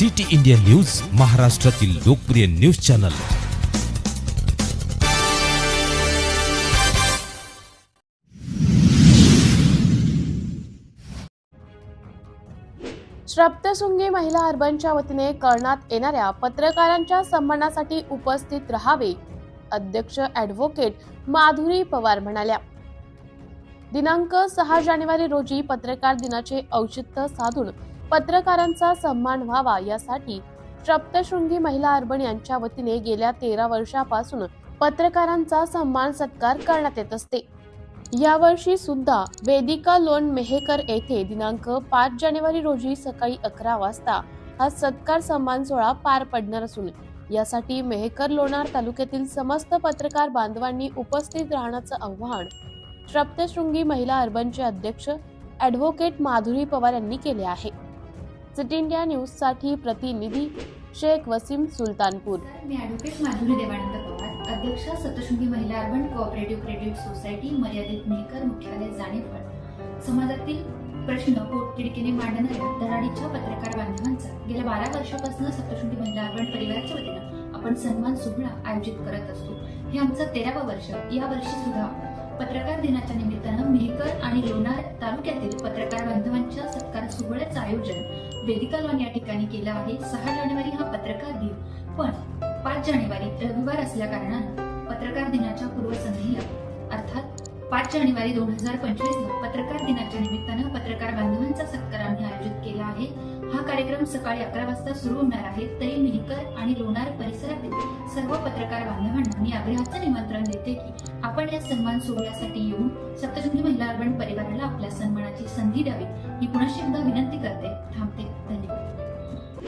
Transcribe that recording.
City India news महाराष्ट्रातील लोकप्रिय news channel. श्रप्तशृंगी महिला अर्बनच्या वतीने करण्यात येणाऱ्या पत्रकारांच्या सन्मानासाठी उपस्थित राहावे अध्यक्ष ॲडव्होकेट माधुरी पवार म्हणाल्या. दिनांक सहा जानेवारी रोजी पत्रकार दिनाचे औचित्य साधून पत्रकारांचा सन्मान व्हावा यासाठी सप्तशृंगी महिला अर्बन यांच्या वतीने गेल्या तेरा वर्षापासून पत्रकारांचा सन्मान सत्कार करण्यात येत असते. यावर्षी सुद्धा वेदिका लोण मेहेकर येथे दिनांक पाच जानेवारी रोजी सकाळी अकरा वाजता हा सत्कार सन्मान सोहळा पार पडणार असून यासाठी मेहेकर लोणार तालुक्यातील समस्त पत्रकार बांधवांनी उपस्थित राहण्याचं आव्हान सप्तशृंगी महिला अर्बनचे अध्यक्ष ॲडव्होकेट माधुरी पवार यांनी केले आहे. सिटी इंडिया न्यूजसाठी प्रतिनिधी शेख वसीम सुलतानपूर. मी ॲडव्होकेट माधुरी देवानंद पवार अध्यक्ष सतशृंगी महिला अर्बन कोऑपरेटिव्ह क्रेडिट सोसायटी मर्यादित मेहकर मुख्यालय जाणेफळ समाजातील प्रश्न पोटतिडकीने मांडणाऱ्या धराडीच्या पत्रकार बांधवांचा गेल्या बारा वर्षापासून सप्तशृंगी महिला अर्बन परिवाराच्या वतीनं आपण सन्मान सोहळा आयोजित करत असतो. हे आमचं तेरावं वर्ष. या वर्षी सुद्धा पत्रकार दिनाच्या निमित्तानं मेहकर आणि लोणार तालुक्यातील पत्रकार बांधवांच्या सत्कार सोहळ्याचं आयोजन वेदिका लॉन या ठिकाणी केलं आहे. सहा जानेवारी हा पत्रकार दिन. पण पाच जानेवारी रविवार असल्या कारणानं पत्रकार दिनाच्या पूर्वसंध्येला अर्थात पाच जानेवारी दोन हजार पंचवीसला पत्रकार दिनाच्या निमित्तानं कार्यक्रम सकाळी अकरा वाजता सुरू होणार आहे. तरी मेहकर आणि लोणार परिसरातील सर्व पत्रकार बांधवांना मी आग्रहाचं निमंत्रण देते की आपण या सन्मान सोहळ्यासाठी येऊन सप्तशृंगी महिला अर्बण परिवाराला आपल्या सन्मानाची संधी द्यावी. ही पुन्हा एकदा विनंती करते. थांबते.